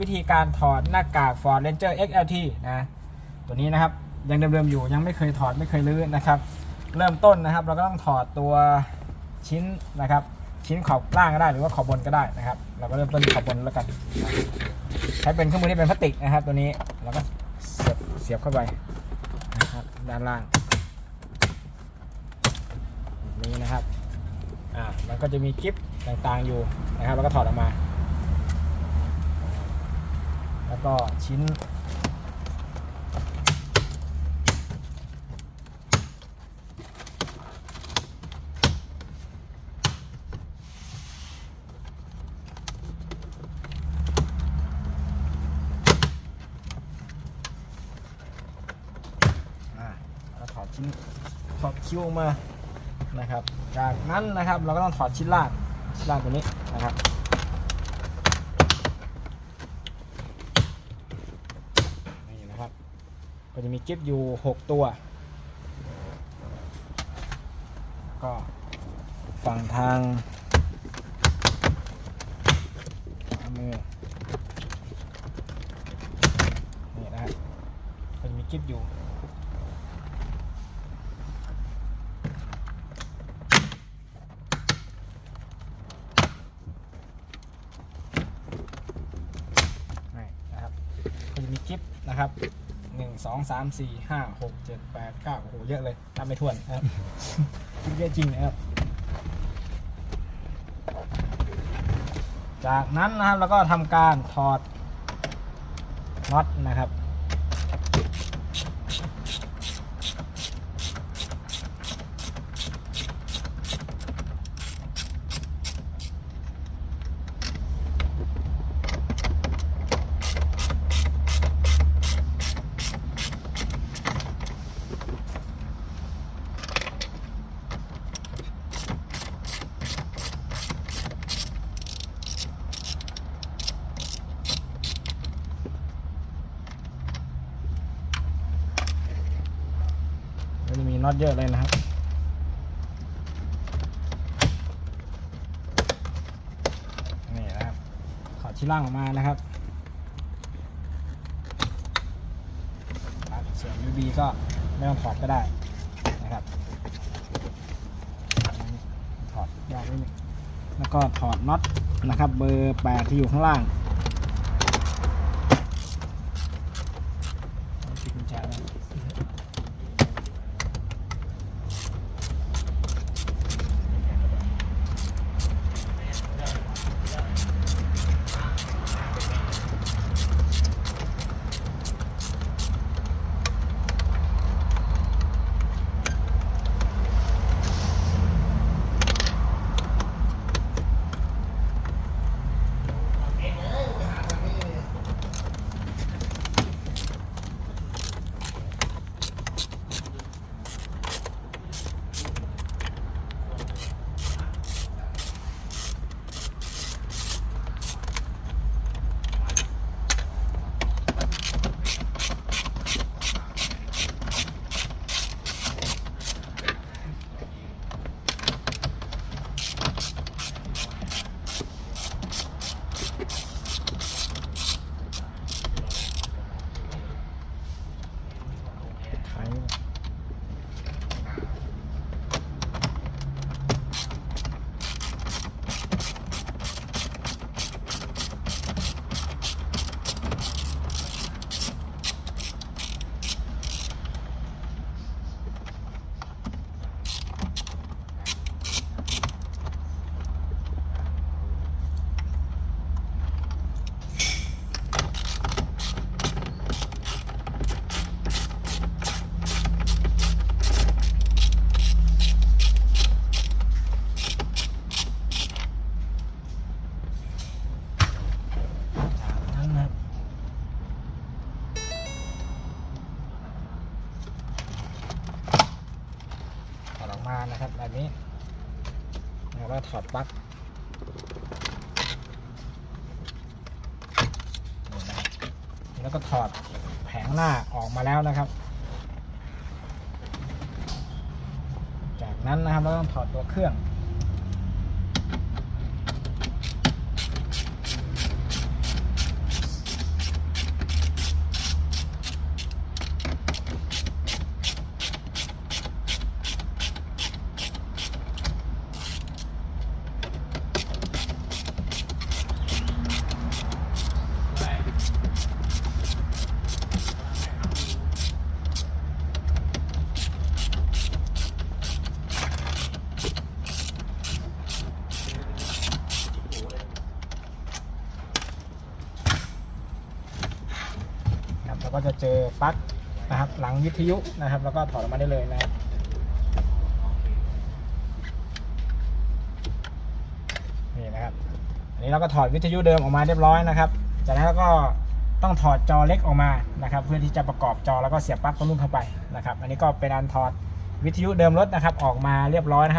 วิธีการถอดหน้ากาก Ford Ranger XLT นะตัวนี้นะครับยังเดิมๆอยู่ยังไม่เคยถอดไม่เคยรื้อนะครับ เริ่มต้นนะครับ เราก็ต้องถอดตัวชิ้นนะครับ ชิ้นขอบล่างก็ได้หรือว่าขอบบนก็ได้นะครับ เราก็เริ่มต้นที่ขอบบนแล้วกัน ใช้เป็นเครื่องมือที่เป็นพลาสติกนะครับ ตัวนี้เราก็เสียบเสียบเข้าไปนะครับด้านล่างนี้นะครับอ่ามันก็จะมีกิฟต่างๆอยู่นะครับ แล้วก็ถอดออกมา แล้วก็ชิ้นอ่าแล้วถอดชิ้นถอดคิ้วออกมานะครับ จากนั้นนะครับเราก็ต้องถอดชิ้นล่างชิ้นล่างตัวนี้นะครับ นี่นะครับ ก็จะมีกิฟอยู่ 6 ตัว ก็ฝั่งทางขวามือนี่นะครับก็จะมีกิฟอยู่นี่นะครับก็จะมีคลิปนะครับ หนึ่งสองสามสี่ห้าหกเจ็ดแปดเก้าโอ้โหเยอะเลยนับไม่ถ้วนนะครับ เยอะจริงนะครับ จากนั้นนะครับเราก็ทำการถอดน็อตนะครับ น็อตเยอะเลยนะครับนี่นะครับถอดชิ้นล่างออกมานะครับครับส่วน UB ก็ไม่ต้องถอดก็ได้นะครับถอดยากนิดนึงแล้วก็ถอดน็อตนะครับ เบอร์ 8 ที่อยู่ข้างล่าง มานะครับแบบนี้แล้วก็ถอดปลั๊กแล้วก็ถอดแผงหน้าออกมาแล้วนะครับ จากนั้นนะครับเราต้องถอดตัวเครื่อง ก็จะเจอปลั๊กนะครับ หลังวิทยุนะครับ แล้วก็ถอดออกมาได้เลยนะครับนี่นะครับอันนี้เราก็ถอดวิทยุเดิมออกมาเรียบร้อยนะครับ จากนั้นเราก็ต้องถอดจอเล็กออกมานะครับ เพื่อที่จะประกอบจอแล้วก็เสียบปลั๊กตรงนู้นเข้าไปนะครับ อันนี้ก็เป็นอันถอดวิทยุเดิมรถนะครับ ออกมาเรียบร้อยนะครับ